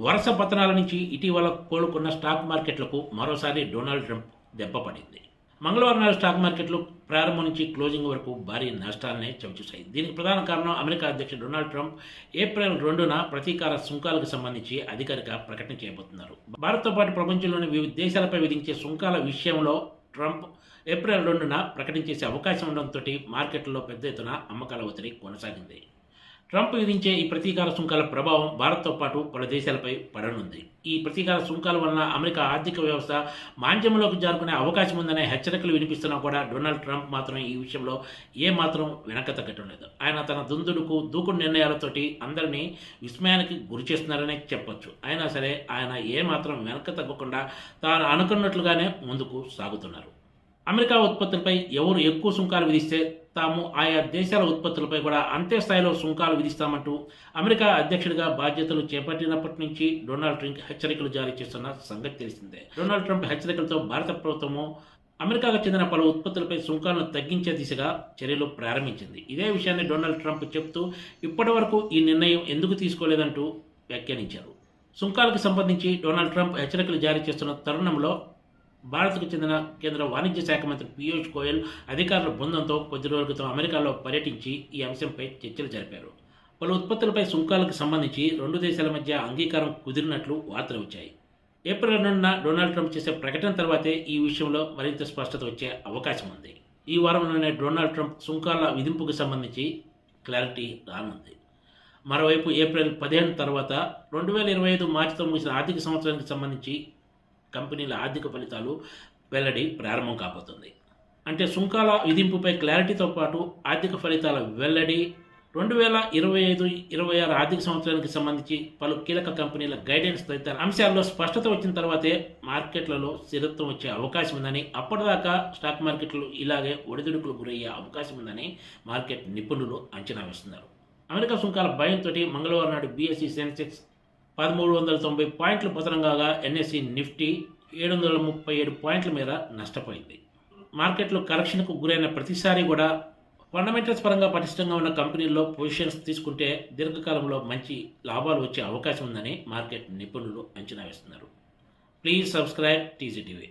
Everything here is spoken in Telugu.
వరుస పతనాల నుంచి ఇటీవల కోలుకున్న స్టాక్ మార్కెట్లకు మరోసారి డొనాల్డ్ ట్రంప్ దెబ్బపడింది మంగళవారం నాడు స్టాక్ మార్కెట్లు ప్రారంభం నుంచి క్లోజింగ్ వరకు భారీ నష్టాలనే చవిచూశాయి. దీనికి ప్రధాన కారణం అమెరికా అధ్యక్షుడు డొనాల్డ్ ట్రంప్ ఏప్రిల్ రెండున ప్రతీకార సుంకాలకు సంబంధించి అధికారిక ప్రకటన చేయబోతున్నారు. భారత్తో పాటు ప్రపంచంలోని వివిధ దేశాలపై విధించే సుంకాల విషయంలో ట్రంప్ ఏప్రిల్ రెండున ప్రకటించేసే అవకాశం ఉండడంతో మార్కెట్లో పెద్ద ఎత్తున అమ్మకాల ఒత్తిడి కొనసాగింది. ట్రంప్ విధించే ఈ ప్రతీకార సుంకాల ప్రభావం భారత్తో పాటు పలు దేశాలపై పడనుంది. ఈ ప్రతీకార సుంకాల వలన అమెరికా ఆర్థిక వ్యవస్థ మాంద్యంలోకి జారుకునే అవకాశం ఉందనే హెచ్చరికలు వినిపిస్తున్నా కూడా డొనాల్డ్ ట్రంప్ మాత్రం ఈ విషయంలో ఏ మాత్రం వెనక తగ్గటం లేదు ఆయన తన దుందుడుకు దూకుడు నిర్ణయాలతోటి అందరినీ విస్మయానికి గురి చేస్తున్నారనే చెప్పొచ్చు. అయినా సరే ఆయన ఏ మాత్రం వెనక తగ్గకుండా తాను అనుకున్నట్లుగానే ముందుకు సాగుతున్నారు. అమెరికా ఉత్పత్తులపై ఎవరు ఎక్కువ సుంకాలు విధిస్తే తాము ఆయా దేశాల ఉత్పత్తులపై కూడా అంతే స్థాయిలో సుంకాలు విధిస్తామంటూ అమెరికా అధ్యక్షుడిగా బాధ్యతలు చేపట్టినప్పటి నుంచి డొనాల్డ్ ట్రంప్ హెచ్చరికలు జారీ చేస్తున్న సంగతి తెలిసిందే. డొనాల్డ్ ట్రంప్ హెచ్చరికలతో భారత ప్రభుత్వము అమెరికాకు చెందిన పలు ఉత్పత్తులపై సుంకాలను తగ్గించే దిశగా చర్యలు ప్రారంభించింది. ఇదే విషయాన్ని డొనాల్డ్ ట్రంప్ చెప్తూ ఇప్పటి వరకు ఈ నిర్ణయం ఎందుకు తీసుకోలేదంటూ వ్యాఖ్యానించారు. సుంకాలకు సంబంధించి డొనాల్డ్ ట్రంప్ హెచ్చరికలు జారీ చేస్తున్న తరుణంలో భారత్కు చెందిన కేంద్ర వాణిజ్య శాఖ మంత్రి పీయూష్ గోయల్ అధికారుల బృందంతో కొద్ది రోజుల క్రితం అమెరికాలో పర్యటించి ఈ అంశంపై చర్చలు జరిపారు. పలు ఉత్పత్తులపై సుంకాలకు సంబంధించి రెండు దేశాల మధ్య అంగీకారం కుదిరినట్లు వార్తలు వచ్చాయి. ఏప్రిల్ రెండున డొనాల్డ్ ట్రంప్ చేసే ప్రకటన తర్వాతే ఈ విషయంలో మరింత స్పష్టత వచ్చే అవకాశం ఉంది. ఈ వారంలోనే డొనాల్డ్ ట్రంప్ సుంకాల విధింపుకు సంబంధించి క్లారిటీ రానుంది. మరోవైపు ఏప్రిల్ పదిహేను తర్వాత రెండు వేల ఇరవై ఐదు మార్చితో ముగిసిన ఆర్థిక సంవత్సరానికి సంబంధించి కంపెనీల ఆర్థిక ఫలితాలు వెల్లడి ప్రారంభం కాబోతుంది. అంటే సుంకాల విధింపుపై క్లారిటీతో పాటు ఆర్థిక ఫలితాల వెల్లడి రెండు వేల ఇరవై ఐదు ఇరవై ఆరు ఆర్థిక సంవత్సరానికి సంబంధించి పలు కీలక కంపెనీల గైడెన్స్ తదితర అంశాల్లో స్పష్టత వచ్చిన తర్వాతే మార్కెట్లలో స్థిరత్వం వచ్చే అవకాశం ఉందని అప్పటిదాకా స్టాక్ మార్కెట్లు ఇలాగే ఒడిదుడుకులు గురయ్యే అవకాశం ఉందని మార్కెట్ నిపుణులు అంచనా వేస్తున్నారు. అమెరికా సుంకాల భయంతో మంగళవారం నాడు బీఎస్సీ సెన్సెక్స్ పదమూడు వందల తొంభై పాయింట్లు పతనం కాగా ఎన్ఎస్సి నిఫ్టీ ఏడు వందల ముప్పై ఏడు పాయింట్ల మీద నష్టపోయింది. మార్కెట్లో కరెక్షన్కు గురైన ప్రతిసారి కూడా ఫండమెంటల్స్ పరంగా పటిష్టంగా ఉన్న కంపెనీల్లో పొజిషన్స్ తీసుకుంటే దీర్ఘకాలంలో మంచి లాభాలు వచ్చే అవకాశం ఉందని మార్కెట్ నిపుణులు అంచనా వేస్తున్నారు. Please subscribe TGTV